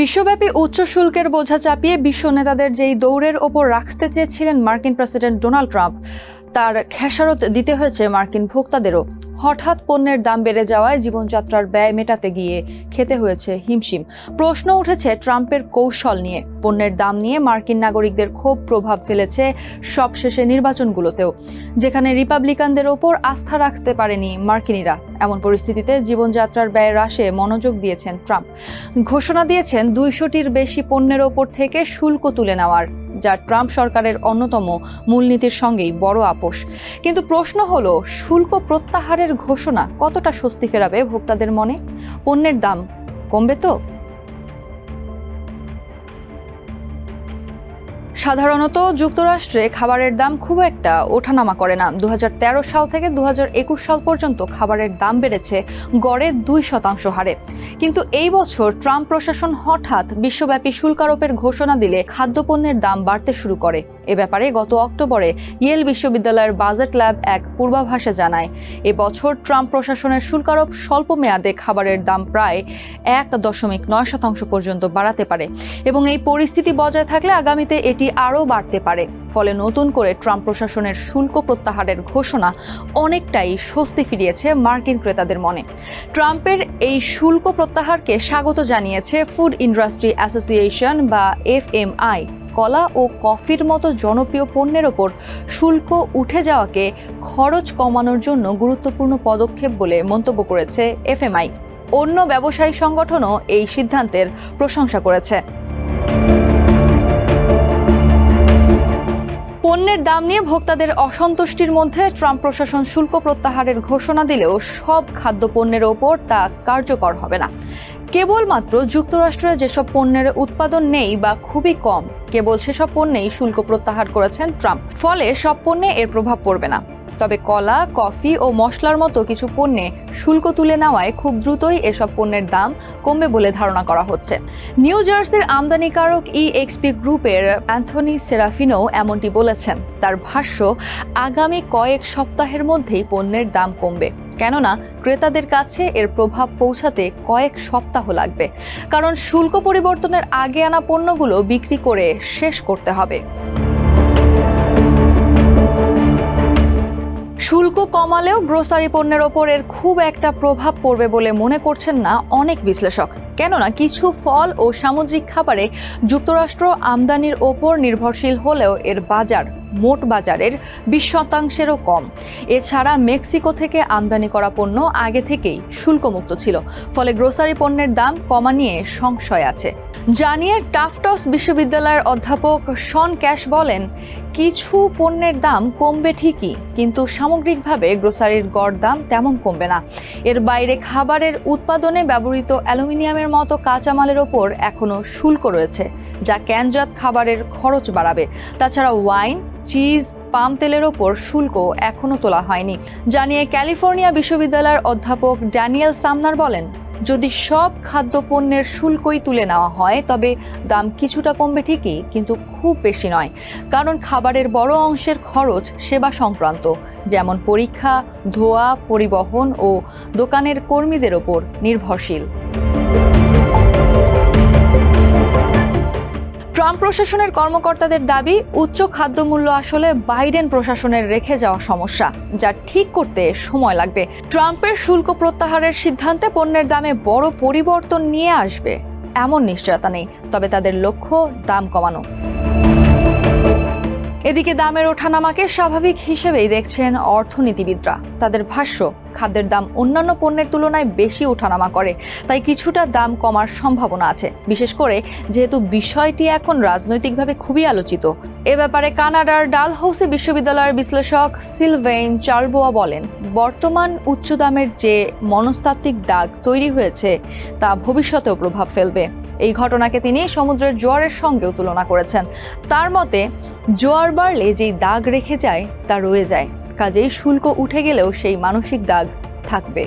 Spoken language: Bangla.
বিশ্বব্যাপী উচ্চ শুল্কের বোঝা চাপিয়ে বিশ্ব নেতাদের যেই দৌড়ের ওপর রাখতে চেয়েছিলেন মার্কিন প্রেসিডেন্ট ডোনাল্ড ট্রাম্প, তার খেসারত দিতে হয়েছে মার্কিন ভোক্তাদেরও। হঠাৎ পণ্যের দাম বেড়ে যাওয়ায় জীবনযাত্রার ব্যয় মেটাতে গিয়ে খেতে হয়েছে হিমশিম। প্রশ্ন উঠেছে ট্রাম্পের কৌশল নিয়ে। পণ্যের দাম নিয়ে মার্কিন নাগরিকদের ক্ষোভ প্রভাব ফেলেছে সবশেষে নির্বাচনগুলোতেও, যেখানে রিপাবলিকানদের ওপর আস্থা রাখতে পারেনি মার্কিনিরা। এমন পরিস্থিতিতে জীবনযাত্রার ব্যয় হ্রাসে মনোযোগ দিয়েছেন ট্রাম্প। ঘোষণা দিয়েছেন দুইশোটির বেশি পণ্যের ওপর থেকে শুল্ক তুলে নেওয়ার, যা ট্রাম্প সরকারের অন্যতম মূলনীতির সঙ্গেই বড় আপোষ। কিন্তু প্রশ্ন হলো, শুল্ক প্রত্যাহারের ঘোষণা কতটা স্বস্তি ফেরাবে ভোক্তাদের মনে? পণ্যের দাম কমবে তো? সাধারণত যুক্তরাষ্ট্রে খাবারের দাম খুব একটা ওঠানামা করে না। দু হাজার তেরো সাল থেকে দু হাজার একুশ সাল পর্যন্ত খাবারের দাম বেড়েছে গড়ে দুই শতাংশ হারে। কিন্তু এই বছর ট্রাম্প প্রশাসন হঠাৎ বিশ্বব্যাপী শুল্কারোপের ঘোষণা দিলে খাদ্যপণ্যের দাম বাড়তে শুরু করে। এ ব্যাপারে গত অক্টোবরে ইয়েল বিশ্ববিদ্যালয়ের বাজেট ল্যাব এক পূর্বাভাসে জানায় এবছর ট্রাম্প প্রশাসনের শুল্কারোপ স্বল্প মেয়াদে খাবারের দাম প্রায় এক দশমিক নয় শতাংশ পর্যন্ত বাড়াতে পারে এবং এই পরিস্থিতি বজায় থাকলে আগামীতে এটি আরও বাড়তে পারে। ফলে নতুন করে ট্রাম্প প্রশাসনের শুল্ক প্রত্যাহারের ঘোষণা অনেকটাই স্বস্তি ফিরিয়েছে মার্কিন ক্রেতাদের মনে। ট্রাম্পের এই শুল্ক প্রত্যাহারকে স্বাগত জানিয়েছে ফুড ইন্ডাস্ট্রি অ্যাসোসিয়েশন বা এফএমআই। কলা ও কফির মতো জনপ্রিয় পণ্যের ওপর শুল্ক উঠে যাওয়াকে খরচ কমানোর জন্য গুরুত্বপূর্ণ পদক্ষেপ বলে মন্তব্য করেছে এফএমআই। অন্য ব্যবসায়ী সংগঠনও এই সিদ্ধান্তের প্রশংসা করেছে। পণ্যের দাম নিয়ে ভোক্তাদের অসন্তুষ্টির মধ্যে ট্রাম্প প্রশাসন শুল্ক প্রত্যাহারের ঘোষণা দিলেও সব খাদ্যপণ্যের ওপর তা কার্যকর হবে না। কেবলমাত্র যুক্তরাষ্ট্রে যেসব পণ্যের উৎপাদন নেই বা খুবই কম, কেবল সেসব পণ্যেই শুল্ক প্রত্যাহার করেছেন ট্রাম্প। ফলে সব পণ্যে এর প্রভাব পড়বে না। তবে কলা, কফি ও মশলার মতো কিছু পণ্যে শুল্ক তুলে নেওয়ায় খুব দ্রুতই এসব পণ্যের দাম কমবে বলে ধারণা করা হচ্ছে। নিউ জার্সির আমদানিকারক ই এক্সপি গ্রুপের অ্যান্থনি সেরাফিনো এমনটি বলেছেন। তার ভাষ্য, আগামী কয়েক সপ্তাহের মধ্যেই পণ্যের দাম কমবে। কেননা ক্রেতাদের কাছে এর প্রভাব পৌঁছাতে কয়েক সপ্তাহ লাগবে। কারণ শুল্ক পরিবর্তনের আগে আনা পণ্যগুলো বিক্রি করে শেষ করতে হবে। শুল্ক কমালেও গ্রোসারি পণ্যের ওপর এর খুব একটা প্রভাব পড়বে বলে মনে করছেন না অনেক বিশ্লেষক। কেননা কিছু ফল ও সামুদ্রিক খাবারে যুক্তরাষ্ট্র আমদানির ওপর নির্ভরশীল হলেও এর বাজার মোট বাজারের বিশ শতাংশেরও কম। এছাড়া মেক্সিকো থেকে আমদানি করা পণ্য আগে থেকেই শুল্কমুক্ত ছিল, ফলে গ্রোসারি পণ্যের দাম কমা নিয়ে সংশয় আছে। জানিয়ে টাফটস বিশ্ববিদ্যালয়ের অধ্যাপক শন ক্যাশ বলেন কিছু পণ্যের দাম কমবে ঠিকই, কিন্তু সামগ্রিকভাবে গ্রোসারির গড় দাম তেমন কমবে না। এর বাইরে খাবারের উৎপাদনে ব্যবহৃত অ্যালুমিনিয়ামের মতো কাঁচামালের ওপর এখনও শুল্ক রয়েছে, যা ক্যানজাত খাবারের খরচ বাড়াবে। তাছাড়া ওয়াইন, চিজ, পাম তেলের ওপর শুল্ক এখনও তোলা হয়নি। জানিয়ে ক্যালিফোর্নিয়া বিশ্ববিদ্যালয়ের অধ্যাপক ড্যানিয়েল সামনার বলেন যদি সব খাদ্যপণ্যের শুল্কই তুলে নেওয়া হয়, তবে দাম কিছুটা কমবে ঠিকই, কিন্তু খুব বেশি নয়। কারণ খাবারের বড় অংশের খরচ সেবা সংক্রান্ত, যেমন পরীক্ষা, ধোয়া, পরিবহন ও দোকানের কর্মীদের ওপর নির্ভরশীল। ট্রাম্প প্রশাসনের কর্মকর্তাদের দাবি, উচ্চ খাদ্যমূল্য আসলে বাইডেন প্রশাসনের রেখে যাওয়া সমস্যা, যা ঠিক করতে সময় লাগবে। ট্রাম্পের শুল্ক প্রত্যাহারের সিদ্ধান্তে পণ্যের দামে বড় পরিবর্তন নিয়ে আসবে, এমন নিশ্চয়তা নেই, তবে তাদের লক্ষ্য দাম কমানো। এদিকে দামের ওঠানামাকে স্বাভাবিক হিসেবেই দেখছেন অর্থনীতিবিদরা। তাদের ভাষ্য, খাদ্যের দাম অন্যান্য পণ্যের তুলনায় বেশি ওঠানামা করে, তাই কিছুটা দাম কমার সম্ভাবনা আছে। বিশেষ করে যেহেতু বিষয়টি এখন রাজনৈতিকভাবে খুবই আলোচিত। এ ব্যাপারে কানাডার ডালহৌসি বিশ্ববিদ্যালয়ের বিশ্লেষক সিলভেইন চার্লবোয়া বলেন, বর্তমান উচ্চ দামের যে মনস্তাত্ত্বিক দাগ তৈরি হয়েছে, তা ভবিষ্যতেও প্রভাব ফেলবে। এই ঘটনাকে তিনি সমুদ্রের জোয়ারের সঙ্গেও তুলনা করেছেন। তার মতে, জোয়ার বাড়লে যেই দাগ রেখে যায়, তা রয়ে যায়। কাজেই শুল্ক উঠে গেলেও সেই মানসিক দাগ থাকবে।